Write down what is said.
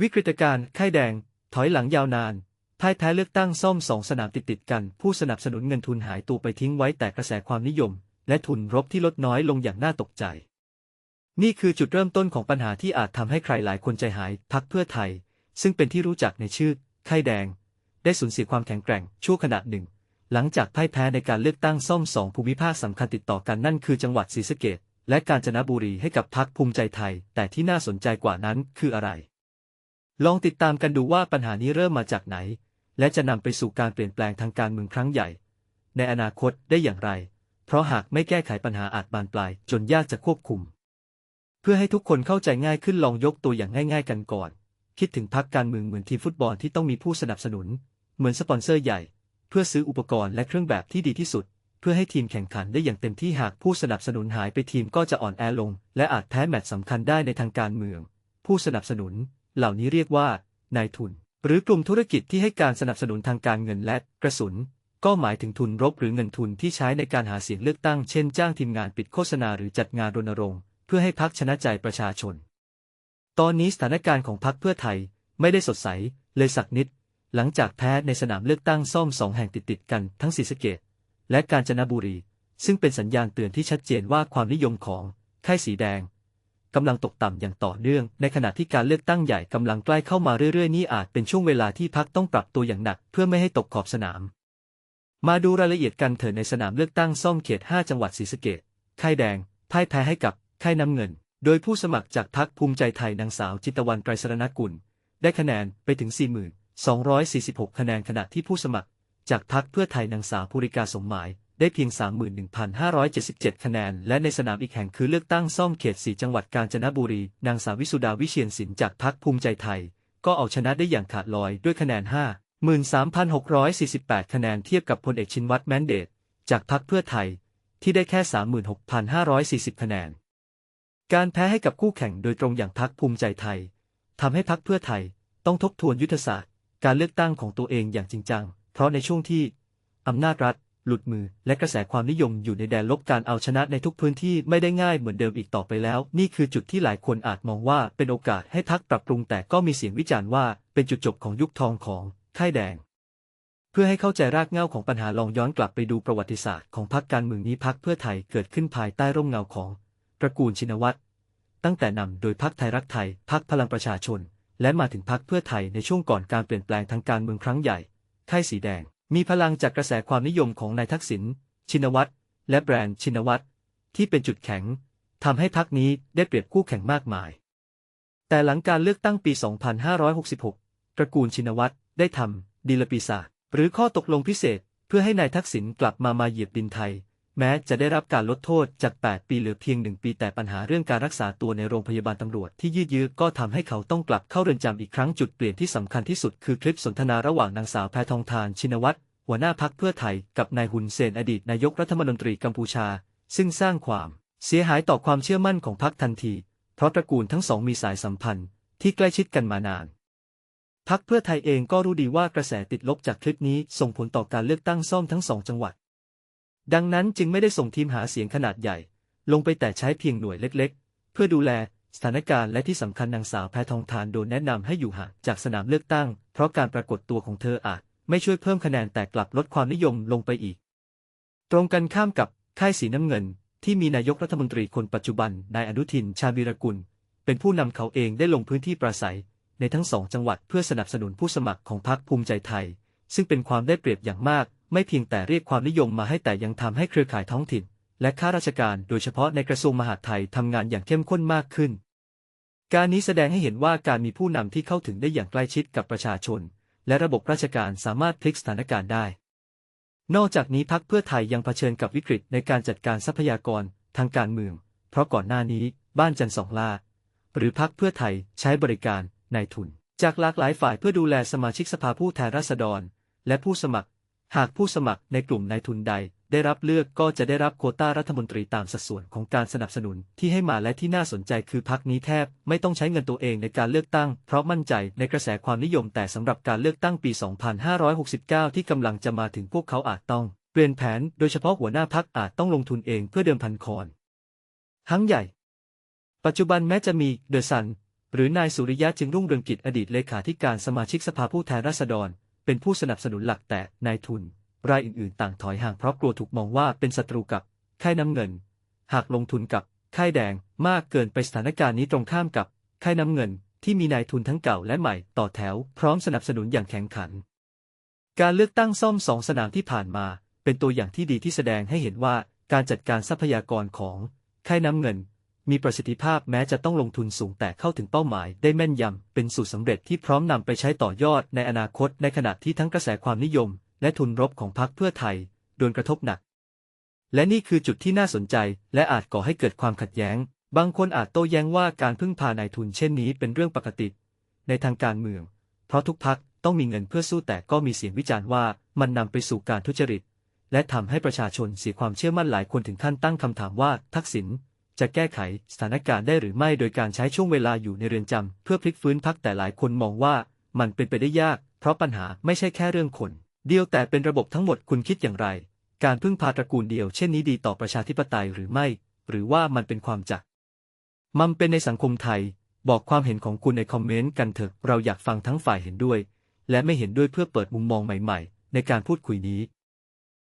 วิกฤตการณ์ไข้แดง ถอยหลังยาวนานพ่ายแพ้เลือกตั้งซ่อมสองสนามติดติดกัน ผู้สนับสนุนเงินทุนหายตัวไปทิ้งไว้แต่กระแสความนิยม และทุนรบที่ลดน้อยลงอย่างน่าตกใจ นี่คือจุดเริ่มต้นของปัญหาที่อาจทำให้ใครหลายคนใจหายพักเพื่อไทย ซึ่งเป็นที่รู้จักในชื่อ ไข้แดง ได้สูญเสียความแข็งแกร่ง ชั่วขณะหนึ่ง หลังจากพ่ายแพ้ในการเลือกตั้งซ่อมสองภูมิภาคสำคัญติดต่อกันนั่นคือจังหวัดศรีสะเกษและกาญจนบุรีให้กับพักภูมิใจไทย แต่ที่น่าสนใจกว่านั้นคืออะไร ลองติดตามกันดูว่าปัญหานี้เริ่มมาจากไหน และจะนำไปสู่การเปลี่ยนแปลงทางการเมืองครั้งใหญ่ ในอนาคตได้อย่างไร เพราะหากไม่แก้ไขปัญหาอาจบานปลาย จนยากจะควบคุม เพื่อให้ทุกคนเข้าใจง่ายขึ้นลองยกตัวอย่างง่าย ๆ กันก่อน คิดถึงพักการเมืองเหมือนทีมฟุตบอลที่ต้องมีผู้สนับสนุน เหมือนสปอนเซอร์ใหญ่ เพื่อซื้ออุปกรณ์และเครื่องแบบที่ดีที่สุด เพื่อให้ทีมแข่งขันได้อย่างเต็มที่หากผู้สนับสนุนหายไปทีมก็จะอ่อนแอลง และอาจแพ้แมตช์สำคัญได้ในทางการเมือง ผู้สนับสนุน เหล่านี้เรียกว่านายทุน หรือกลุ่มธุรกิจที่ให้การสนับสนุนทางการเงินและกระสุน ก็หมายถึงทุนรบหรือเงินทุนที่ใช้ในการหาเสียงเลือกตั้ง เช่นจ้างทีมงานปิดโฆษณาหรือจัดงานรณรงค์ เพื่อให้พักชนะใจประชาชน ตอนนี้สถานการณ์ของพักเพื่อไทยไม่ได้สดใสเลยสักนิด หลังจากแพ้ในสนามเลือกตั้งซ่อมสองแห่งติดๆกันทั้งศรีสะเกษและกาญจนบุรี ซึ่งเป็นสัญญาณเตือนที่ชัดเจนว่าความนิยมของค่ายสีแดง กำลังตกต่ำอย่างต่อเนื่อง ในขณะที่การเลือกตั้งใหญ่กำลังใกล้เข้ามาเรื่อยๆ นี่อาจเป็นช่วงเวลาที่พักต้องปรับตัวอย่างหนักเพื่อไม่ให้ตกขอบสนาม มาดูรายละเอียดกันเถิดในสนามเลือกตั้งซ่อมเขต 5 จังหวัดศรีสะเกษค่ายแดง พ่ายแพ้ให้กับค่ายน้ำเงิน โดยผู้สมัครจากพักภูมิใจไทยนางสาวจิตวรรณไตรสรณกุล ได้คะแนนไปถึง4246 คะแนนขณะที่ผู้สมัคร จากพักเพื่อไทยนางสาวภูริกาสมหมาย ได้เพียง 31,577 คะแนน และในสนามอีกแห่งคือเลือกตั้งซ่อมเขต 4 จังหวัดกาญจนบุรี นางสาววิสุดาวิเชียนศิลป์จากพักภูมิใจไทย ก็เอาชนะได้อย่างขาดลอยด้วยคะแนน 53,648 คะแนนเทียบกับพลเอกชินวัตรแมนเดต จากพักเพื่อไทย ที่ได้แค่ 36,540 คะแนน การแพ้ให้กับคู่แข่งโดยตรงอย่างพักภูมิใจไทยทำให้พักเพื่อไทยต้องทบทวนยุทธศาสตร์ การเลือกตั้งของตัวเองอย่างจริงจัง เพราะในช่วงที่อำนาจรัฐ หลุดมือ และกระแสความนิยมอยู่ในแดนลบการเอาชนะในทุกพื้นที่ไม่ได้ง่ายเหมือนเดิมอีกต่อไปแล้ว นี่คือจุดที่หลายคนอาจมองว่าเป็นโอกาสให้พักปรับปรุงแต่ก็มีเสียงวิจารณ์ว่าเป็นจุดจบของยุคทองของค่ายแดงเพื่อให้เข้าใจรากเหง้าของปัญหาลองย้อนกลับไปดูประวัติศาสตร์ของพรรคการเมืองนี้พรรคเพื่อไทยเกิดขึ้นภายใต้ร่มเงาของตระกูลชินวัตรตั้งแต่นำโดยพรรคไทยรักไทยพรรคพลังประชาชน และมาถึงพรรคเพื่อไทยในช่วงก่อนการเปลี่ยนแปลงทางการเมืองครั้งใหญ่ค่ายสีแดง มีพลังจากกระแสความนิยมของนายทักษิณ ชินวัตร และแบรนด์ชินวัตร ที่เป็นจุดแข็งทำให้พรรคนี้ได้เปรียบคู่แข่งมากมาย แต่หลังการเลือกตั้งปี 2566 ตระกูลชินวัตรได้ทำดีลปีศาจหรือข้อตกลงพิเศษ เพื่อให้นายทักษิณกลับมามาเหยียบดินไทย แม้จะได้รับการลดโทษจาก 8 ปีเหลือเพียง 1 ปี แต่ปัญหาเรื่องการรักษาตัวในโรงพยาบาลตำรวจที่ยืดเยื้อก็ทำให้เขาต้องกลับเข้าเรือนจำอีกครั้งจุดเปลี่ยนที่สำคัญที่สุดคือคลิปสนทนาระหว่างนางสาวแพทองทานชินวัตรหัวหน้าพักเพื่อไทยกับนายฮุนเซนอดีตนายกรัฐมนตรีกัมพูชา ซึ่งสร้างความเสียหายต่อความเชื่อมั่นของพรรคทันที เพราะตระกูลทั้งสองมีสายสัมพันธ์ที่ใกล้ชิดกันมานานพักเพื่อไทยเองก็รู้ดีว่ากระแสติดลบจากคลิปนี้ส่งผลต่อการเลือกตั้งซ่อมทั้งสองจังหวัด ดังนั้นจึงไม่ได้ส่งทีมหาเสียงขนาดใหญ่ ลงไปแต่ใช้เพียงหน่วยเล็กๆ เพื่อดูแลสถานการณ์และที่สำคัญนางสาวแพทองทานโดนแนะนำให้อยู่ห่างจากสนามเลือกตั้ง เพราะการปรากฏตัวของเธออาจไม่ช่วยเพิ่มคะแนนแต่กลับลดความนิยมลงไปอีก ตรงกันข้ามกับค่ายสีน้ำเงิน ที่มีนายกรัฐมนตรีคนปัจจุบันนายอนุทิน ชาญวีรกุล เป็นผู้นำเขาเองได้ลงพื้นที่ปราศัย ในทั้งสองจังหวัดเพื่อสนับสนุนผู้สมัครของพรรคภูมิใจไทย ซึ่งเป็นความได้เปรียบอย่างมาก ไม่เพียงแต่เรียกความนิยมมาให้แต่ยังทำให้เครือข่ายท้องถิ่น และข้าราชการโดยเฉพาะในกระทรวงมหาดไทยทำงานอย่างเข้มข้นมากขึ้น การนี้แสดงให้เห็นว่าการมีผู้นำที่เข้าถึงได้อย่างใกล้ชิดกับประชาชน และระบบราชการสามารถพลิกสถานการณ์ได้ นอกจากนี้พักเพื่อไทยยังเผชิญกับวิกฤตในการจัดการทรัพยากรทางการเมือง เพราะก่อนหน้านี้บ้านจันทร์สองลาหรือพักเพื่อไทยใช้บริการนายทุน จากหลากหลายฝ่ายเพื่อดูแลสมาชิกสภาผู้แทนราษฎร และผู้สมัคร หากผู้สมัครในกลุ่มนายทุนใด ได้รับเลือกก็จะได้รับโควต้ารัฐมนตรีตามสัดส่วนของการสนับสนุนที่ให้มาและที่น่าสนใจคือพักนี้แทบ ไม่ต้องใช้เงินตัวเองในการเลือกตั้ง เพราะมั่นใจในกระแสความนิยมแต่สำหรับการเลือกตั้งปี 2569 ที่กำลังจะมาถึงพวกเขาอาจต้องเปลี่ยนแผน โดยเฉพาะหัวหน้าพักอาจต้องลงทุนเองเพื่อเดิมพันคอนทั้งใหญ่ ปัจจุบันแม้จะมีเดอะซันหรือนายสุริยะจึงรุ่งเรืองกิจอดีตเลขาธิการสมาชิกสภาผู้แทนราษฎร เป็นผู้สนับสนุนหลักแต่นายทุน รายอื่นๆ ต่างถอยห่างเพราะกลัวถูกมองว่าเป็นศัตรูกับค่ายน้ำเงิน หากลงทุนกับค่ายแดงมากเกินไปสถานการณ์นี้ตรงข้ามกับค่ายน้ำเงิน ที่มีนายทุนทั้งเก่าและใหม่ต่อแถว พร้อมสนับสนุนอย่างแข็งขัน การเลือกตั้งซ่อมสองสนามที่ผ่านมา เป็นตัวอย่างที่ดีที่แสดงให้เห็นว่าการจัดการทรัพยากรของค่ายน้ำเงิน มีประสิทธิภาพแม้จะต้องลงทุนสูงแต่เข้าถึงเป้าหมายได้แม่นยำ เป็นสูตรสำเร็จที่พร้อมนำไปใช้ต่อยอดในอนาคตในขณะที่ทั้งกระแสความนิยม และทุนรบของพรรคเพื่อไทย โดนกระทบหนัก และนี่คือจุดที่น่าสนใจ และอาจก่อให้เกิดความขัดแย้ง บางคนอาจโต้แย้งว่าการพึ่งพานายทุนเช่นนี้เป็นเรื่องปกติ ในทางการเมือง เพราะทุกพักต้องมีเงินเพื่อสู้แต่ก็มีเสียงวิจารณ์ว่ามันนำไปสู่การทุจริต และทำให้ประชาชนเสียความเชื่อมั่นหลายคนถึงขั้นตั้งคำถามว่าทักษิณ จะแก้ไขสถานการณ์ได้หรือไม่โดยการใช้ช่วงเวลาอยู่ในเรือนจำเพื่อพลิกฟื้นพักแต่หลายคนมองว่ามันเป็นไปได้ยาก เพราะปัญหาไม่ใช่แค่เรื่องคน เดียวแต่เป็นระบบทั้งหมดคุณคิดอย่างไร การพึ่งพาตระกูลเดียวเช่นนี้ดีต่อประชาธิปไตยหรือไม่ หรือว่ามันเป็นความจักมันเป็นในสังคมไทย บอกความเห็นของคุณในคอมเมนต์กันเถอะเราอยากฟังทั้งฝ่ายเห็นด้วย และไม่เห็นด้วยเพื่อเปิดมุมมองใหม่ ๆ ในการพูดคุยนี้